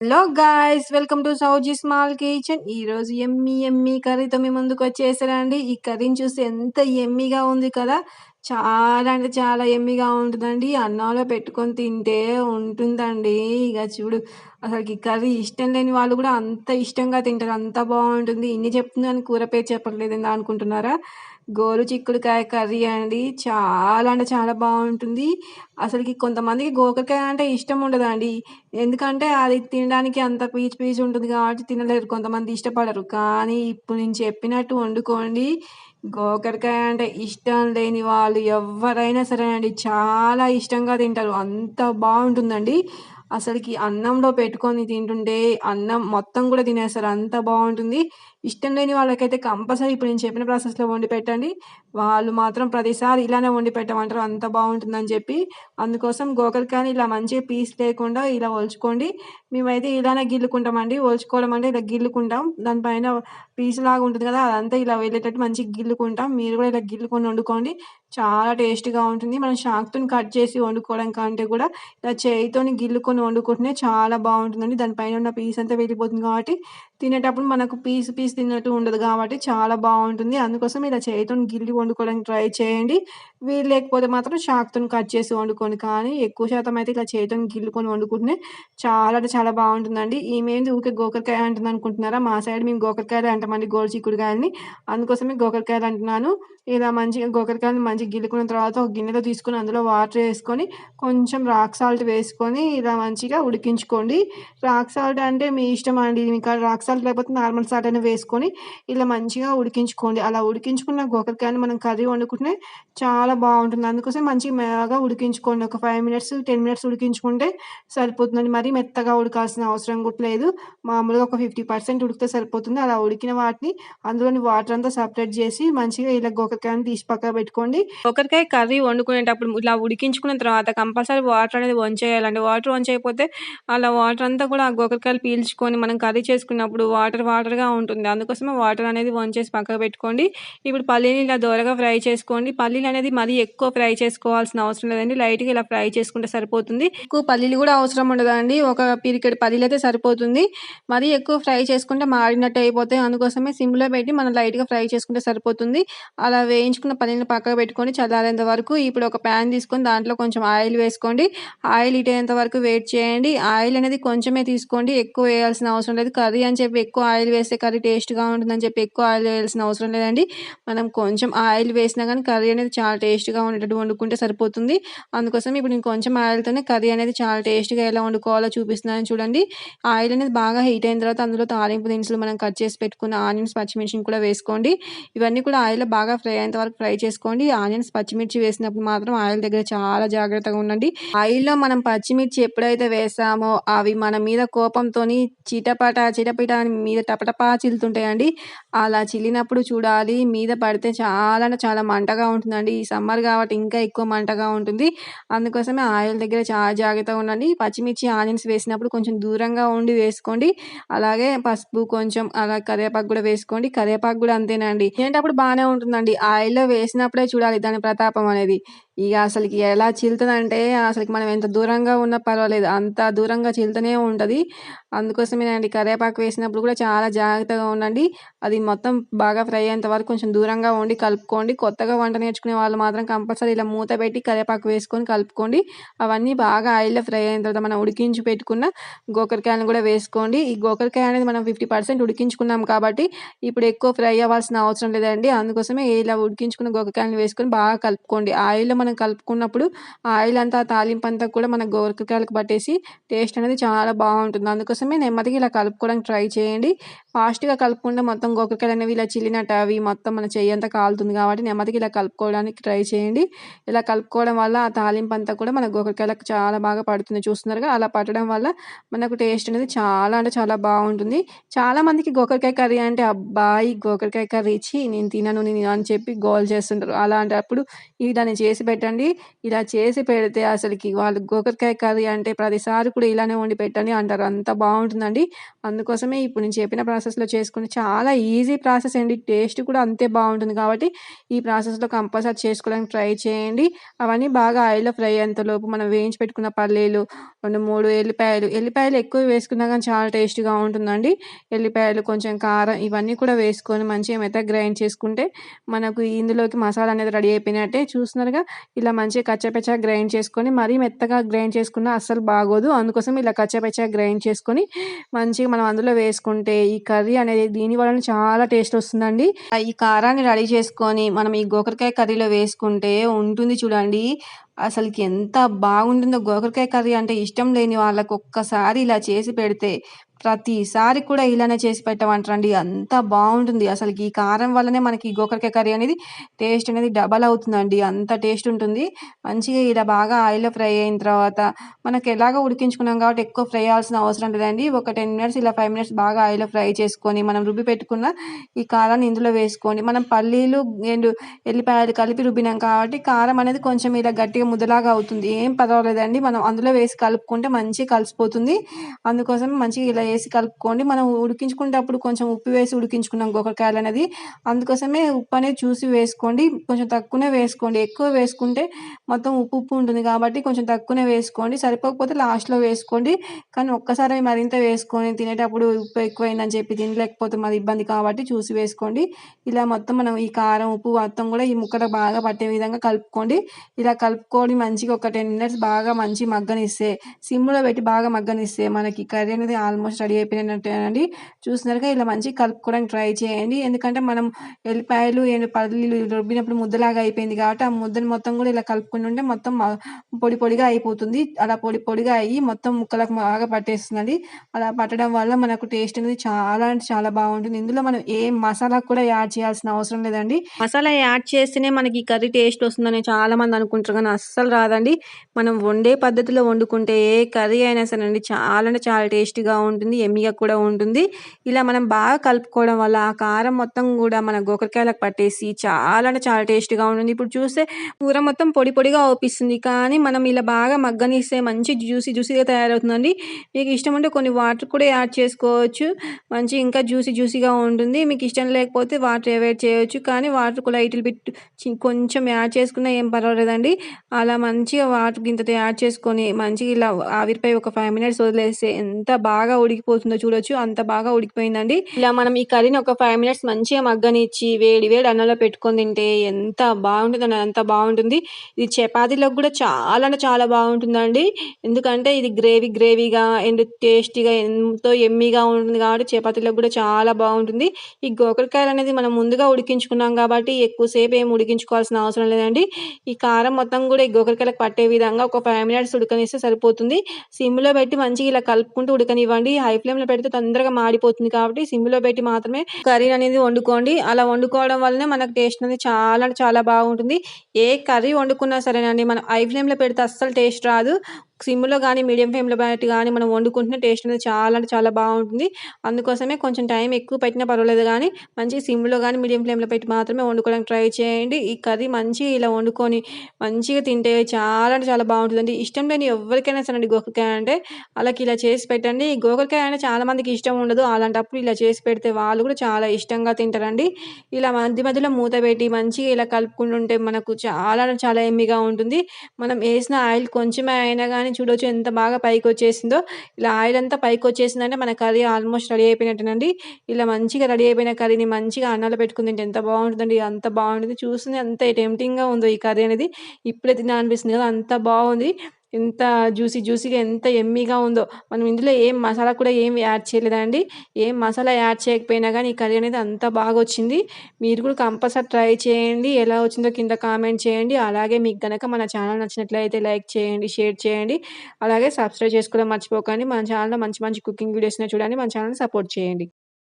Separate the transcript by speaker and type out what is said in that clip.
Speaker 1: Hello guys welcome to Sowji small kitchen. ఈరోజు ఎమ్మి ఎమ్మి కర్రీతో మీ ముందుకు వచ్చేసారండి ఈ కర్రీని చూస్తే ఎంత ఎమ్మిగా ఉంది కదా? చాలా అంటే చాలా ఎమ్మిగా ఉంటుందండి. అన్నంలో పెట్టుకొని తింటే ఉంటుందండి. ఇక చూడు అసలు కర్రీ ఇష్టం లేని వాళ్ళు కూడా అంత ఇష్టంగా తింటారు. అంత బాగుంటుంది. ఇన్ని చెప్తున్నాను కూర పేరు చెప్పట్లేదు. అనుకుంటున్నారా? గోరు చిక్కుడుకాయ కర్రీ అండి. చాలా అంటే చాలా బాగుంటుంది. అసలుకి కొంతమందికి గోకరకాయ అంటే ఇష్టం ఉండదండి. ఎందుకంటే అది తినడానికి అంత పీచు పీచు ఉంటుంది కాబట్టి తినలేరు. కొంతమంది ఇష్టపడరు. కానీ ఇప్పుడు నేను చెప్పినట్టు వండుకోండి. గోకరకాయ అంటే ఇష్టం లేని వాళ్ళు ఎవరైనా సరేనండి చాలా ఇష్టంగా తింటారు. అంత బాగుంటుందండి. అసలుకి అన్నంలో పెట్టుకొని తింటుంటే అన్నం మొత్తం కూడా తినేస్తారు. అంత బాగుంటుంది. ఇష్టం లేని వాళ్ళకైతే కంపల్సరీ ఇప్పుడు నేను చెప్పిన ప్రాసెస్లో వండి పెట్టండి. వాళ్ళు మాత్రం ప్రతిసారి ఇలానే వండి పెట్టమంటారు. అంత బాగుంటుందని చెప్పి అందుకోసం గోకరకాయని ఇలా మంచిగా పీస్ లేకుండా ఇలా ఒలుచుకోండి. మేమైతే ఇలానే గిల్లుకుంటామండి. ఒలుచుకోవడం అంటే ఇలా గిల్లుకుంటాం. దానిపైన పీస్ లాగా ఉంటుంది కదా అదంతా ఇలా వెళ్ళేటట్టు మంచిగా గిల్లుకుంటాం. మీరు కూడా ఇలా గిల్లుకొని వండుకోండి. చాలా టేస్ట్గా ఉంటుంది. మనం షాక్తో కట్ చేసి వండుకోవడం కంటే కూడా ఇలా చేయితోని గిల్లుకొని వండుకుంటేనే చాలా బాగుంటుందండి. దానిపైన ఉన్న పీస్ అంతా వెళ్ళిపోతుంది కాబట్టి తినేటప్పుడు మనకు పీస్ పీస్ తిన్నట్టు ఉండదు కాబట్టి చాలా బాగుంటుంది. అందుకోసం ఇలా చేయితో గిల్లి వండుకోవడానికి ట్రై చేయండి. వీలు లేకపోతే మాత్రం షాక్తో కట్ చేసి వండుకోండి. కానీ ఎక్కువ శాతం అయితే ఇలా చేయితో గిల్లుకొని వండుకుంటే చాలా అంటే చాలా బాగుంటుందండి. ఈమెది ఊకే గోకరకాయ అంటుంది అనుకుంటున్నారా? మా సైడ్ మేము గోకరకాయలు అంటామండి గోడు చిక్కుడుకాయలని. అందుకోసమే గోకరకాయలు అంటున్నాను. ఇలా మంచిగా గోకరకాయలు మంచిగా గిల్లుకున్న తర్వాత ఒక గిన్నెలో తీసుకొని అందులో వాటర్ వేసుకొని కొంచెం రాక్ సాల్ట్ వేసుకొని ఇలా మంచిగా ఉడికించుకోండి. రాక్ సాల్ట్ అంటే మీ ఇష్టం అండి. మీకు రాక్ సాల్ట్ లేకపోతే నార్మల్ సాల్ట్ అయినా వేసుకొని ఇలా మంచిగా ఉడికించుకోండి. అలా ఉడికించుకున్న గోకరకాయని మనం కర్రీ వండుకుంటే చాలా బాగుంటుంది. అందుకోసం మంచిగా మెల్లగా ఉడికించుకోండి. ఒక ఫైవ్ మినిట్స్ టెన్ మినిట్స్ ఉడికించుకుంటే సరిపోతుందండి. మరీ మెత్తగా ఉడకాల్సిన అవసరం కూడా లేదు. మామూలుగా ఒక ఫిఫ్టీ పర్సెంట్ ఉడికితే సరిపోతుంది. అలా ఉడికిన వాటిని అందులోని వాటర్ అంతా సపరేట్ చేసి మంచిగా ఇలా గోకరకాయని తీసి పక్కన పెట్టుకోండి. గోకరకాయ కర్రీ వండుకునేటప్పుడు ఇలా ఉడికించుకున్న తర్వాత కంపల్సరీ వాటర్ అనేది వంచేయాలండి. వాటర్ వంచైపోతే అలా వాటర్ అంతా కూడా ఆ గోకరకాయలు పీల్చుకొని మనం కర్రీ చేసుకున్నప్పుడు ఇప్పుడు వాటర్ వాటర్గా ఉంటుంది. అందుకోసమే వాటర్ అనేది వంచేసి పక్కకు పెట్టుకోండి. ఇప్పుడు పల్లీని ఇలా దోరగా ఫ్రై చేసుకోండి. పల్లీలు అనేది మరీ ఎక్కువ ఫ్రై చేసుకోవాల్సిన అవసరం లేదండి. లైట్గా ఇలా ఫ్రై చేసుకుంటే సరిపోతుంది. ఎక్కువ పల్లీలు కూడా అవసరం ఉండదండి. ఒక పిరికెడ్ పల్లీలు అయితే సరిపోతుంది. మరీ ఎక్కువ ఫ్రై చేసుకుంటే మాడినట్టు అయిపోతాయి. అందుకోసమే సిమ్లో పెట్టి మనం లైట్గా ఫ్రై చేసుకుంటే సరిపోతుంది. అలా వేయించుకున్న పల్లీని పక్కకు పెట్టుకొని చల్లారేంత వరకు ఇప్పుడు ఒక ప్యాన్ తీసుకొని దాంట్లో కొంచెం ఆయిల్ వేసుకోండి. ఆయిల్ ఇటేంత వరకు వెయిట్ చేయండి. ఆయిల్ అనేది కొంచెమే తీసుకోండి. ఎక్కువ వేయాల్సిన అవసరం లేదు. కర్రీ అని చెప్పి ఎక్కువ ఆయిల్ వేస్తే కర్రీ టేస్ట్గా ఉంటుందని చెప్పి ఎక్కువ ఆయిల్ వేయాల్సిన అవసరం లేదండి. మనం కొంచెం ఆయిల్ వేసినా కానీ కర్రీ అనేది చాలా టేస్ట్గా ఉండేటట్టు వండుకుంటే సరిపోతుంది. అందుకోసం ఇప్పుడు నేను కొంచెం ఆయిల్తోనే కర్రీ అనేది చాలా టేస్ట్గా ఎలా వండుకోవాలో చూపిస్తున్నాను చూడండి. ఆయిల్ అనేది బాగా హీట్ అయిన తర్వాత అందులో తాలింపు దినుసులు మనం కట్ చేసి పెట్టుకున్న ఆనియన్స్ పచ్చిమిర్చిని కూడా వేసుకోండి. ఇవన్నీ కూడా ఆయిల్లో బాగా ఫ్రై అయ్యేంత వరకు ఫ్రై చేసుకోండి. ఆనియన్స్ పచ్చిమిర్చి వేసినప్పుడు మాత్రం ఆయిల్ దగ్గర చాలా జాగ్రత్తగా ఉండండి. ఆయిల్లో మనం పచ్చిమిర్చి ఎప్పుడైతే వేసామో అవి మన మీద కోపంతో చిటపట చిటపిట మీద టపటపా చిల్లుతుంటాయండి. అలా చిల్లినప్పుడు చూడాలి. మీద పడితే చాలా చాలా మంటగా ఉంటుందండి. ఈ సమ్మర్ కాబట్టి ఇంకా ఎక్కువ మంటగా ఉంటుంది. అందుకోసమే ఆయిల్ దగ్గర చాలా జాగ్రత్తగా ఉండండి. పచ్చిమిర్చి ఆనియన్స్ వేసినప్పుడు కొంచెం దూరంగా ఉండి వేసుకోండి. అలాగే పసుపు కొంచెం అలా కరివేపాకు కూడా వేసుకోండి. కరివేపాకు కూడా అంతేనండి. తినేటప్పుడు బాగానే ఉంటుందండి. ఆయిల్లో వేసినప్పుడే చూడాలి దాని ప్రతాపం అనేది. ఇక అసలుకి ఎలా చిల్లుతుందంటే అసలుకి మనం ఎంత దూరంగా ఉన్నా పర్వాలేదు. అంత దూరంగా చిల్లుతూనే ఉంటుంది. అందుకోసమేనండి కరివేపాకు చేసినప్పుడు కూడా చాలా జాగ్రత్తగా ఉండండి. అది మొత్తం బాగా ఫ్రై అయ్యేంత వరకు కొంచెం దూరంగా ఉండి కలుపుకోండి. కొత్తగా వంట నేర్చుకునే వాళ్ళు మాత్రం కంపల్సరీ ఇలా మూత పెట్టి కరివేపాకు వేసుకొని కలుపుకోండి. అవన్నీ బాగా ఆయిల్లో ఫ్రై అయిన తర్వాత మనం ఉడికించి పెట్టుకున్న గోకరకాయలను కూడా వేసుకోండి. ఈ గోకరకాయ అనేది మనం ఫిఫ్టీ పర్సెంట్ ఉడికించుకున్నాం కాబట్టి ఇప్పుడు ఎక్కువ ఫ్రై అవ్వాల్సిన అవసరం లేదండి. అందుకోసమే ఇలా ఉడికించుకున్న గోకరకాయలను వేసుకొని బాగా కలుపుకోండి. ఆయిల్లో మనం కలుపుకున్నప్పుడు ఆయిల్ అంతా తాలింపు అంతా కూడా మన గోకరకాయలకు పట్టేసి టేస్ట్ అనేది చాలా బాగుంటుంది. అందుకోసమే నెమ్మదిగా ఇలా కలుపుకోవడానికి ట్రై చేయండి. ఫాస్ట్గా కలుపుకుంటే మొత్తం గోకరకాయలు అనేవి ఇలా చిల్లినట్టు అవి మొత్తం మన చెయ్యి అంతా కాలుతుంది కాబట్టి నెమ్మదికి ఇలా కలుపుకోవడానికి ట్రై చేయండి. ఇలా కలుపుకోవడం వల్ల ఆ తాలింపు అంతా కూడా మన గోకరకాయలకు చాలా బాగా పడుతుంది చూస్తున్నారుగా అలా పట్టడం వల్ల మనకు టేస్ట్ అనేది చాలా అంటే చాలా బాగుంటుంది. చాలా మందికి గోకరకాయ కర్రీ అంటే అబ్బాయి గోకరకాయ కర్రీ ఇచ్చి నేను తినను నేను అని చెప్పి గోల్ చేస్తుంటారు. అలాంటప్పుడు ఇవి దాన్ని చేసి పెట్టండి. ఇలా చేసి పెడితే అసలుకి వాళ్ళు గోకరకాయ కర్రీ అంటే ప్రతిసారి కూడా ఇలానే వండి పెట్టండి అంటారు. అంత బాగుంటుందండి. అందుకోసమే ఇప్పుడు నేను చెప్పిన ప్రాసెస్లో చేసుకుని చాలా ఈజీ ప్రాసెస్ అండి. టేస్ట్ కూడా అంతే బాగుంటుంది కాబట్టి ఈ ప్రాసెస్లో కంపల్సరీ చేసుకోవడానికి ట్రై చేయండి. అవన్నీ బాగా ఆయిల్లో ఫ్రై అయ్యేంతలోపు మనం వేయించి పెట్టుకున్న పల్లీలు రెండు మూడు ఎల్లిపాయలు ఎల్లిపాయలు ఎక్కువ వేసుకున్నా కానీ చాలా టేస్ట్గా ఉంటుందండి. ఎల్లిపాయలు కొంచెం కారం ఇవన్నీ కూడా వేసుకొని మంచిగా మెత్తగా గ్రైండ్ చేసుకుంటే మనకు ఇందులోకి మసాలా అనేది రెడీ అయిపోయినట్టే. చూస్తున్నారుగా ఇలా మంచిగా కచ్చపెచ్చగా గ్రైండ్ చేసుకొని మరీ మెత్తగా గ్రైండ్ చేసుకున్న అస్సలు బాగోదు. అందుకోసం ఇలా కచ్చపెచ్చగా గ్రైండ్ చేసుకొని మంచిగా మనం అందులో వేసుకుంటే ఈ కర్రీ అనేది దీని వలన చాలా టేస్ట్ వస్తుందండి. ఈ కారాన్ని రెడీ చేసుకొని మనం ఈ గోకరకాయ కర్రీలో వేసుకుంటే ఉంటుంది చూడండి. అసలుకి ఎంత బాగుంటుందో గోకరకాయ కర్రీ అంటే ఇష్టం లేని వాళ్ళకు ఒక్కసారి ఇలా చేసి పెడితే ప్రతిసారి కూడా ఇలానే చేసి పెట్టమంటారండి. అంత బాగుంటుంది. అసలు ఈ కారం వల్లనే మనకి గోకరకాయ కర్రీ అనేది టేస్ట్ అనేది డబల్ అవుతుందండి. అంత టేస్ట్ ఉంటుంది. మంచిగా ఇలా బాగా ఆయిల్లో ఫ్రై అయిన తర్వాత మనకి ఎలాగో ఉడికించుకున్నాం కాబట్టి ఎక్కువ ఫ్రై అవ్వాల్సిన అవసరం లేదండి ఒక టెన్ మినిట్స్ ఇలా ఫైవ్ మినిట్స్ బాగా ఆయిల్లో ఫ్రై చేసుకొని మనం రుబ్బి పెట్టుకున్న ఈ కారాన్ని ఇందులో వేసుకొని మనం పల్లీలు అండ్ ఎల్లిపాయలు కలిపి రుబ్బినాం కాబట్టి కారం అనేది కొంచెం ఇలా గట్టిగా ముద్దలాగా అవుతుంది. ఏం పర్వాలేదండి. మనం అందులో వేసి కలుపుకుంటే మంచిగా కలిసిపోతుంది. అందుకోసం మంచిగా ఇలా వేసి కలుపుకోండి. మనం ఉడికించుకునేటప్పుడు కొంచెం ఉప్పు వేసి ఉడికించుకున్నాం గోకరకాయలు అనేది అందుకోసమే ఉప్పు అనేది చూసి వేసుకోండి. కొంచెం తక్కువనే వేసుకోండి. ఎక్కువ వేసుకుంటే మొత్తం ఉప్పు ఉప్పు ఉంటుంది కాబట్టి కొంచెం తక్కువనే వేసుకోండి. సరిపోకపోతే లాస్ట్లో వేసుకోండి. కానీ ఒక్కసారి మరింత వేసుకొని తినేటప్పుడు ఉప్పు ఎక్కువైందని చెప్పి తినలేకపోతే మరి ఇబ్బంది కాబట్టి చూసి వేసుకోండి. ఇలా మొత్తం మనం ఈ కారం ఉప్పు మొత్తం కూడా ఈ ముక్కలకు బాగా పట్టే విధంగా కలుపుకోండి. ఇలా కలుపుకొని మంచిగా ఒక టెన్ మినిట్స్ బాగా మంచి మగ్గనిస్తే సిమ్లో పెట్టి బాగా మగ్గనిస్తే మనకి కర్రీ అనేది ఆల్మోస్ట్ రెడీ అయిపోయినట్టేనండి. చూసినారుగా ఇలా మంచిగా కలుపుకోవడానికి ట్రై చేయండి. ఎందుకంటే మనం ఎల్లిపాయలు పల్లీలు రుబ్బినప్పుడు ముద్దలాగా అయిపోయింది కాబట్టి ఆ ముద్దని మొత్తం కూడా ఇలా కలుపుకుని ఉంటే మొత్తం పొడి పొడిగా అయిపోతుంది. అలా పొడి పొడిగా అయ్యి మొత్తం ముక్కలకు బాగా పట్టేస్తుందండి. అలా పట్టడం వల్ల మనకు టేస్ట్ అనేది చాలా అంటే చాలా బాగుంటుంది. ఇందులో మనం ఏ మసాలా కూడా యాడ్ చేయాల్సిన అవసరం లేదండి. మసాలా యాడ్ చేస్తేనే మనకి కర్రీ టేస్ట్ వస్తుందని చాలా మంది అనుకుంటారు కానీ అస్సలు రాదండి. మనం వండే పద్ధతిలో వండుకుంటే ఏ కర్రీ అయినా సరే అండి చాలా అంటే చాలా టేస్టీగా ఉంటుంది. ఎమ్మిగా కూడా ఉంటుంది. ఇలా మనం బాగా కలుపుకోవడం వల్ల ఆ కారం మొత్తం కూడా మన గోకరకాయలకు పట్టేసి చాలా అంటే చాలా టేస్ట్గా ఉంటుంది. ఇప్పుడు చూస్తే కూర మొత్తం పొడి పొడిగా అవుపిస్తుంది. కానీ మనం ఇలా బాగా మగ్గనిస్తే మంచి జ్యూసీ జ్యూసీగా తయారవుతుందండి. మీకు ఇష్టం ఉంటే కొన్ని వాటర్ కూడా యాడ్ చేసుకోవచ్చు. మంచి ఇంకా జ్యూసీ జ్యూసీగా ఉంటుంది. మీకు ఇష్టం లేకపోతే వాటర్ అవాయిడ్ చేయవచ్చు కానీ వాటర్ కూడా ఇటు బిట్ కొంచెం యాడ్ చేసుకున్నా ఏం పర్వాలేదండి. అలా మంచిగా వాటర్ గింతతో యాడ్ చేసుకొని మంచిగా ఇలా ఆవిరిపై ఒక ఫైవ్ మినిట్స్ వదిలేస్తే ఎంత బాగా ఉడికిపోతుందో చూడొచ్చు. అంత బాగా ఉడికిపోయిందండి. ఇలా మనం ఈ కర్రీని ఒక ఫైవ్ మినిట్స్ మంచిగా మగ్గనిచ్చి వేడి వేడి అన్నంలో పెట్టుకొని తింటే ఎంత బాగుంటుంది అంత బాగుంటుంది. ఇది చపాతీలకు కూడా చాలా అంటే చాలా బాగుంటుందండి. ఎందుకంటే ఇది గ్రేవీ గ్రేవీగా అండ్ టేస్టీగా ఎంతో ఎమ్మీగా ఉంటుంది కాబట్టి చపాతీలకు కూడా చాలా బాగుంటుంది. ఈ గోకరకాయలు అనేది మనం ముందుగా ఉడికించుకున్నాం కాబట్టి ఎక్కువసేపు ఏం ఉడికించుకోవాల్సిన అవసరం లేదండి. ఈ కారం మొత్తం కూడా ఈ గోకరకాయలకు పట్టే విధంగా ఒక ఫైవ్ మినిట్స్ ఉడకనిస్తే సరిపోతుంది. సిమ్లో పెట్టి మంచిగా ఇలా కలుపుకుంటూ ఉడకనివ్వండి. హై ఫ్లేమ్లో పెడితే తొందరగా మాడిపోతుంది కాబట్టి సిమ్లో పెట్టి మాత్రమే కర్రీ అనేది వండుకోండి. అలా వండుకోవడం వల్లనే మనకు టేస్ట్ అనేది చాలా చాలా బాగుంటుంది. ఏ కర్రీ వండుకున్నా సరేనండి మనం హై ఫ్లేమ్లో పెడితే అస్సలు టేస్ట్ రాదు. సిమ్లో కానీ మీడియం ఫ్లేమ్లో పెట్టి కానీ మనం వండుకుంటున్న టేస్ట్ అనేది చాలా అంటే చాలా బాగుంటుంది. అందుకోసమే కొంచెం టైం ఎక్కువ పెట్టినా పర్వాలేదు కానీ మంచి సిమ్లో కానీ మీడియం ఫ్లేమ్లో పెట్టి మాత్రమే వండుకోవడానికి ట్రై చేయండి. ఈ కర్రీ మంచిగా ఇలా వండుకొని మంచిగా తింటే చాలా అంటే చాలా బాగుంటుందండి. ఇష్టం లేని ఎవరికైనా సరే గోకరకాయ అంటే వాళ్ళకి ఇలా చేసి పెట్టండి. గోకరకాయ అంటే చాలా మందికి ఇష్టం ఉండదు. అలాంటప్పుడు ఇలా చేసి పెడితే వాళ్ళు కూడా చాలా ఇష్టంగా తింటారండి. ఇలా మధ్య మధ్యలో మూత పెట్టి మంచిగా ఇలా కలుపుకుంటుంటే మనకు చాలా చాలా ఎమ్మిగా ఉంటుంది. మనం వేసిన ఆయిల్ కొంచెమే అయినా కానీ కానీ చూడొచ్చు ఎంత బాగా పైకి వచ్చేసిందో ఇలా ఆయిల్ అంతా పైకి వచ్చేసిందంటే మన కర్రీ ఆల్మోస్ట్ రెడీ అయిపోయినట్టేనండి. ఇలా మంచిగా రెడీ అయిపోయిన కర్రీని మంచిగా అన్నాలు పెట్టుకుంది ఎంత బాగుంటుందండి అంత బాగుంటుంది. చూస్తుంది అంత టెంప్టింగ్గా ఉందో ఈ కర్రీ అనేది. ఇప్పుడే తినాలనిపిస్తుంది కదా అంత బాగుంది. ఎంత జ్యూసీ జ్యూసీగా ఎంత ఎమ్మీగా ఉందో. మనం ఇందులో ఏం మసాలా కూడా ఏం యాడ్ చేయలేదండి ఏం మసాలా యాడ్ చేయకపోయినా కానీ ఈ కర్రీ అనేది అంత బాగా వచ్చింది మీరు కూడా కంపల్సరీ ట్రై చేయండి. ఎలా వచ్చిందో కింద కామెంట్ చేయండి. అలాగే మీకు కనుక మన ఛానల్ నచ్చినట్లయితే లైక్ చేయండి షేర్ చేయండి. అలాగే సబ్స్క్రైబ్ చేసుకోవడం మర్చిపోకండి. మన ఛానల్లో మంచి మంచి కుకింగ్ వీడియోస్ని చూడండి. మన ఛానల్ సపోర్ట్ చేయండి.